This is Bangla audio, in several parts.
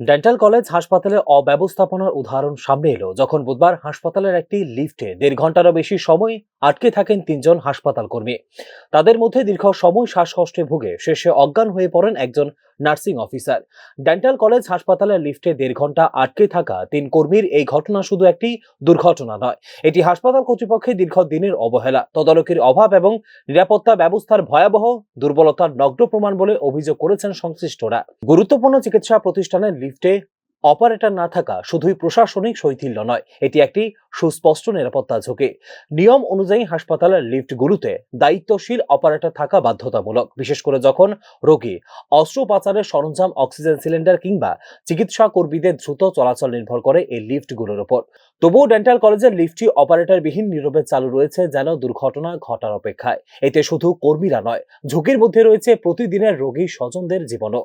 ডেন্টাল কলেজ হাসপাতালের অব্যবস্থাপনার উদাহরণ সামনে এলো যখন বুধবার হাসপাতালের একটি লিফটে দেড় ঘন্টারও বেশি সময় আটকে থাকেন তিনজন হাসপাতাল কর্মী। তাদের মধ্যে দীর্ঘ সময় শ্বাসকষ্টে ভুগে শেষে অজ্ঞান হয়ে পড়েন একজন নার্সিং অফিসার। ডেন্টাল কলেজ হাসপাতালের লিফটে দেড় ঘণ্টা আটকে থাকা তিন কর্মীর এই ঘটনা শুধু একটি দুর্ঘটনা নয়, এটি হাসপাতাল কর্তৃপক্ষের দীর্ঘদিনের অবহেলা, তদারকির অভাব এবং নিরাপত্তা ব্যবস্থার ভয়াবহ দুর্বলতার নগ্ন প্রমাণ বলে অভিযোগ করেছেন সংশ্লিষ্টরা। গুরুত্বপূর্ণ চিকিৎসা প্রতিষ্ঠানের লিফটে অপারেটর না থাকা শুধুই প্রশাসনিক শৈথিল্য নয়, এটি একটি সুস্পষ্ট নিরাপত্তা ঝুঁকি। নিয়ম অনুযায়ী হাসপাতালের লিফটগুলোতে দায়িত্বশীল অপারেটর থাকা বাধ্যতামূলক, বিশেষ করে যখন রোগী অস্ত্রোপাচারের সরঞ্জাম, অক্সিজেন সিলিন্ডার কিংবা চিকিৎসা কর্মীদের দ্রুত চলাচল নির্ভর করে এই লিফটগুলোর ওপর। তবুও ডেন্টাল কলেজের লিফটটি অপারেটরবিহীন নীরবে চালু রয়েছে যেন দুর্ঘটনা ঘটার অপেক্ষায়। এতে শুধু কর্মীরা নয়, ঝুঁকির মধ্যে রয়েছে প্রতিদিনের রোগী স্বজনদের জীবনও।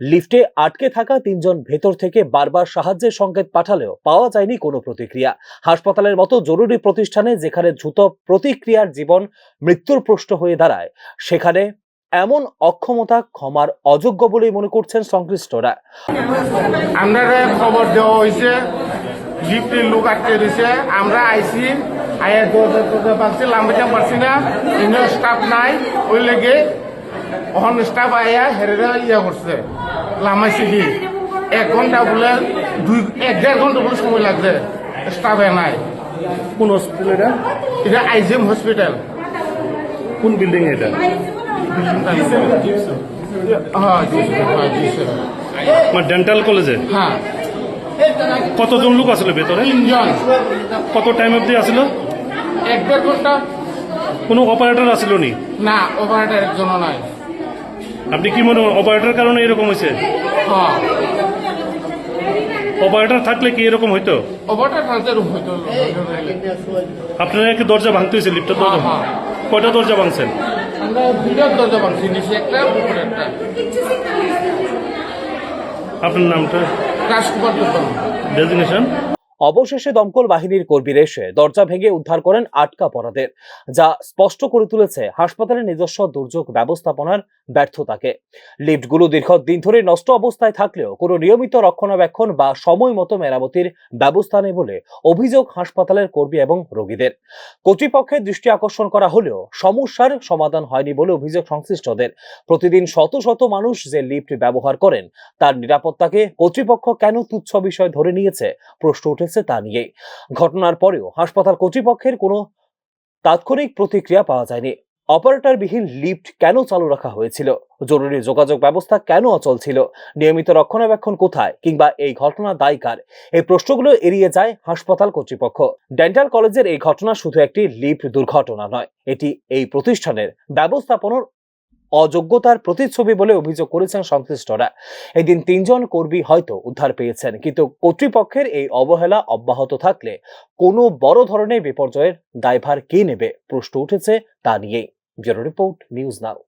লিফটে আটকে থাকা তিনজন ভেতর থেকে বারবার সাহায্যের সংকেত পাঠালেও পাওয়া যায়নি কোনো প্রতিক্রিয়া। হাসপাতালের মতো জরুরি প্রতিষ্ঠানে যেখানে দ্রুত প্রতিক্রিয়ার জীবন মৃত্যুর প্রশ্ন হয়ে দাঁড়ায়, সেখানে এমন অক্ষমতা ক্ষমার অযোগ্য বলেই মনে করছেন সংশ্লিষ্টরা। আমরা খবর দেওয়া হয়েছে, লিফটের লোক আটকে দিছে আমরা আইসি পারছি না। স্টাফ নাই, ওই লেগে স্টাফ আয়া করছে। লামাইছে কি? এক ঘণ্টা বলে দুই এক দেড় ঘণ্টা বলে সময় লাগছে। স্টাফ নাই। কোন হসপিটাল এটা? এটা আইজিএম হসপিটাল কোন বিল্ডিং এটা? হ্যাঁ স্যার, হ্যাঁ ডেন্টাল কলেজে হ্যাঁ। কতজন লোক আসলে ভেতরে? কত টাইম অবধি আসছিল এক দেড় ঘণ্টা কোনো অপারেটর আসলো নি? না ওভারটার জন্য নাই। আপনি কি মনে অপারেটর কারণে এরকম হয়েছে? হ্যাঁ। অপারেটর থাকলে কি এরকম হইতো? আপনারা কি দরজা ভাঙতে হয়েছে লিফটের দরজা? হ্যাঁ, কয়টা দরজা ভাঙছেন? আমরা দুইটার দরজা ভাঙছি নিচে একটা উপরে একটা। আপনার নামটা? রাজকুমার ডেজিগনেশন অবশেষে দমকল বাহিনীর কর্মীরা এসে দরজা ভেঙে উদ্ধার করেন আটকা পড়াদের যা স্পষ্ট করে তুলেছে হাসপাতালের নিজস্ব দুর্যোগ ব্যবস্থাপনার ব্যর্থতাকে। লিফটগুলো দীর্ঘদিন ধরে নষ্ট অবস্থায় থাকলেও কোনো নিয়মিত রক্ষণাবেক্ষণ বা সময় মতো মেরামতির ব্যবস্থা নেই বলে অভিযোগ হাসপাতালের কর্মী এবং রোগীদের। কর্তৃপক্ষের দৃষ্টি আকর্ষণ করা হলেও সমস্যার সমাধান হয়নি বলে অভিযোগ সংশ্লিষ্টদের। প্রতিদিন শত শত মানুষ যে লিফট ব্যবহার করেন, তার নিরাপত্তাকে কর্তৃপক্ষ কেন তুচ্ছ বিষয় ধরে নিয়েছে, প্রশ্ন উঠেছে। তা নিয়ে ঘটনার পরেও হাসপাতাল কর্তৃপক্ষের কোনো তাৎক্ষণিক প্রতিক্রিয়া পাওয়া যায়নি। অপারেটরবিহীন লিফট কেন চালু রাখা হয়েছিল? জরুরি যোগাযোগ ব্যবস্থা কেন অচল ছিল? নিয়মিত রক্ষণাবেক্ষণ কোথায়? কিংবা এই ঘটনা দায়ী কার? এই প্রশ্নগুলো এড়িয়ে যায় হাসপাতাল কর্তৃপক্ষ। ডেন্টাল কলেজের এই ঘটনা শুধু একটি লিফট দুর্ঘটনা নয়, এটি এই প্রতিষ্ঠানের ব্যবস্থাপনার অযোগ্যতার প্রতিচ্ছবি বলে অভিযোগ করেছেন সংশ্লিষ্টরা। এদিন তিনজন কর্মী হয়তো উদ্ধার পেয়েছেন, কিন্তু কর্তৃপক্ষের এই অবহেলা অব্যাহত থাকলে কোনো বড় ধরনের বিপর্যয়ের দায়ভার কে নেবে? প্রশ্ন উঠেছে তা নিয়েই। Bureau report, news now.